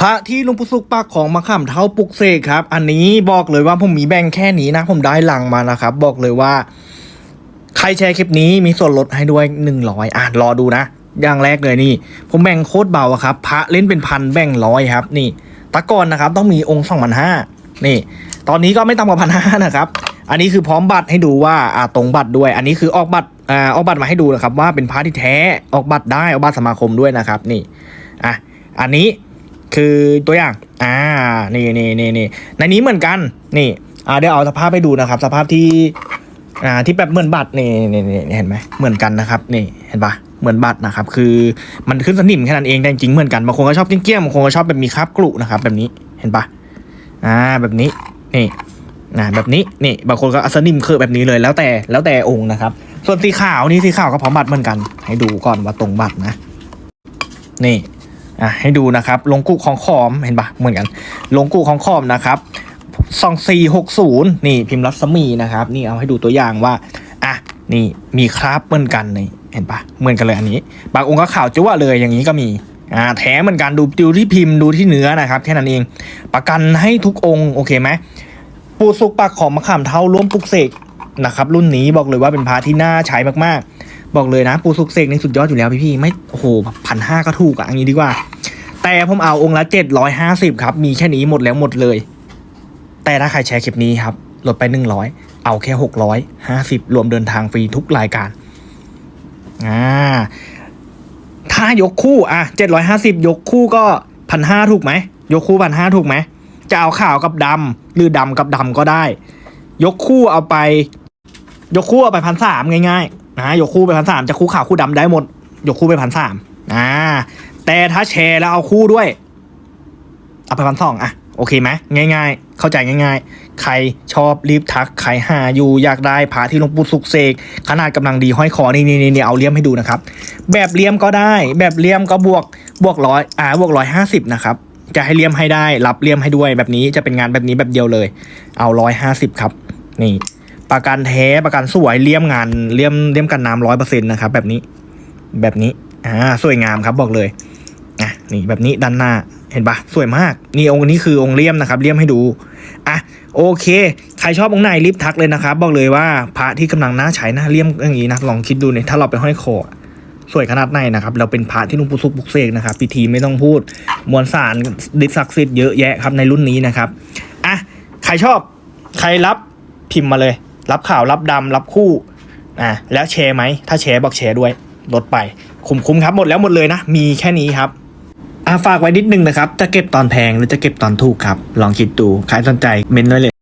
พระที่หลุงปู่สุกปากของมะขามเท้าปุกเสกครับ อันนี้บอกเลยว่าผมมีแบ่งแค่นี้นะ ผมได้หลังมานะครับ บอกเลยว่า ใครแชร์คลิปนี้มีส่วนลดให้ด้วยหนึ่งร้อยอะรอดูนะ อย่างแรกเลยนี่ ผมแบ่งโคตรเบาะครับ พระเล่นเป็นพันแบ่งร้อยครับ นี่ตะกอนนะครับ ต้องมีองค์สองพันห้านี่ ตอนนี้ก็ไม่ต่ำกว่าพันห้านะครับ อันนี้คือพร้อมบัตรให้ดูว่าอ่าตรงบัตรด้วย อันนี้คือออกบัตรอ่าออกบัตรมาให้ดูนะครับ ว่าเป็นพระที่แท้ออกบัตรได้ออกบัตรสมาคมด้วยนะครับ นี่อะอันนี้ คือตัวอย่าง อ่า นี่นี่นี่นี่ในนี้เหมือนกัน นี่ อ่าเดี๋ยวเอาสภาพไปดูนะครับ สภาพที่ อ่า ที่แบบเหมือนบัตรนี่นี่นี่เห็นไหมเหมือนกันนะครับ นี่ เห็นปะเหมือนบัตรนะครับ คือมันขึ้นสนิมแค่นั้นเอง แต่จริงเหมือนกัน บางคนก็ชอบเกี้ยมๆบางคนก็ชอบแบบมีคราบกรุนะครับ แบบนี้ เห็นปะอ่า แบบนี้ นี่นะแบบนี้นี่บางคนก็สนิมเคอแบบนี้เลยแล้วแต่แล้วแต่องค์นะครับ ส่วนสีขาวนี่สีขาวก็พร้อมบัตรเหมือนกัน ให้ดูก่อนว่าตรงบัตรนะ นี่ อะให้ดูนะครับลงกุของขอมเห็นปะเหมือนกัน ลงกุของขอมนะครับสองสี่หกศูนย์นี่พิมพ์รัศมีนะครับ นี่เอาให้ดูตัวอย่างว่าอะนี่มีคราบเหมือนกันนี่เห็นปะเหมือนกันเลยอันนี้ บางองค์ก็ขาวจั่วเลยอย่างนี้ก็มีอ่าแถมเหมือนกันดูดูที่พิมพ์ดูที่เนื้อนะครับแค่นั้นเอง ประกันให้ทุกองค์โอเคไหมปูสุกปากของมะขามเท้าร่วมปลุกเสกนะครับรุ่นนี้บอกเลยว่าเป็นพาที่น่าใช้มากๆ บอกเลยนะปูสุกเสกในสุดยอดอยู่แล้วพี่ๆไม่โอ้โหพันห้าก็ถูกอะอย่างนี้ดีกว่า แต่ผมเอาองค์ละเจ็ดร้อยห้าสิบครับ มีแค่นี้หมดแล้วหมดเลย แต่ถ้าใครแชร์คลิปนี้ครับ ลดไปหนึ่งร้อยเอาแค่หกร้อยห้าสิบรวมเดินทางฟรีทุกรายการอ่าถ้ายกคู่อะเจ็ดร้อยห้าสิบยกคู่ก็พันห้าถูกไหม ยกคู่พันห้าถูกไหม จะเอาขาวกับดำหรือดำกับดำก็ได้ ยกคู่เอาไป ยกคู่เอาไปพันสามง่ายๆนะยกคู่ไปพันสามจะคู่ขาวคู่ดำได้หมด ยกคู่ไปพันสามอ่า แต่ถ้าแชร์แล้วเอาคู่ด้วย เอาไปพันสองอะโอเคไหมง่าย ๆ เข้าใจง่าย ๆ ใครชอบรีบทักใครหาอยู่อยากได้พาที่หลวงปู่สุกเสกขนาดกำลังดีห้อยคอนี่นี่นี่เอาเลี่ยมให้ดูนะครับ แบบเลี่ยมก็ได้ แบบเลี่ยมก็บวกบวกร้อยอ่าบวกร้อยห้าสิบนะครับจะให้เลี่ยมให้ได้ รับเลี่ยมให้ด้วยแบบนี้จะเป็นงานแบบนี้แบบเดียวเลย เอาร้อยห้าสิบครับนี่ประกันแท้ประกันสวยเลี่ยมงานเลี่ยมเลี่ยมกันน้ำร้อยเปอร์เซ็นต์นะครับแบบนี้แบบนี้อ่าสวยงามครับบอกเลย นี่แบบนี้ด้านหน้าเห็นปะสวยมาก นี่องค์นี้คือองค์เลี่ยมนะครับ เลี่ยมให้ดู อะโอเค ใครชอบองค์ไหนรีบทักเลยนะครับ บอกเลยว่าพระที่กำลังน่าใช้นะเลี่ยมอย่างนี้นะลองคิดดูเนี่ยถ้าเราไปห้อยคอสวยขนาดไหนนะครับ เราเป็นพระที่หลุงปู่สุกปุกเสกนะครับพิธีไม่ต้องพูด มวลสารดิศักดิ์สิทธิ์เยอะแยะครับในรุ่นนี้นะครับอะใครชอบใครรับพิมพ์มาเลย รับข่าวรับดำรับคู่อะแล้วแชร์ไหมถ้าแชร์บอกแชร์ด้วยลดไปคุ้มๆครับหมดแล้วหมดเลยนะ มีแค่นี้ครับ อะฝากไว้นิดนึงนะครับ จะเก็บตอนแพงหรือจะเก็บตอนถูกครับ ลองคิดดู ใครสนใจเมนไว้เลย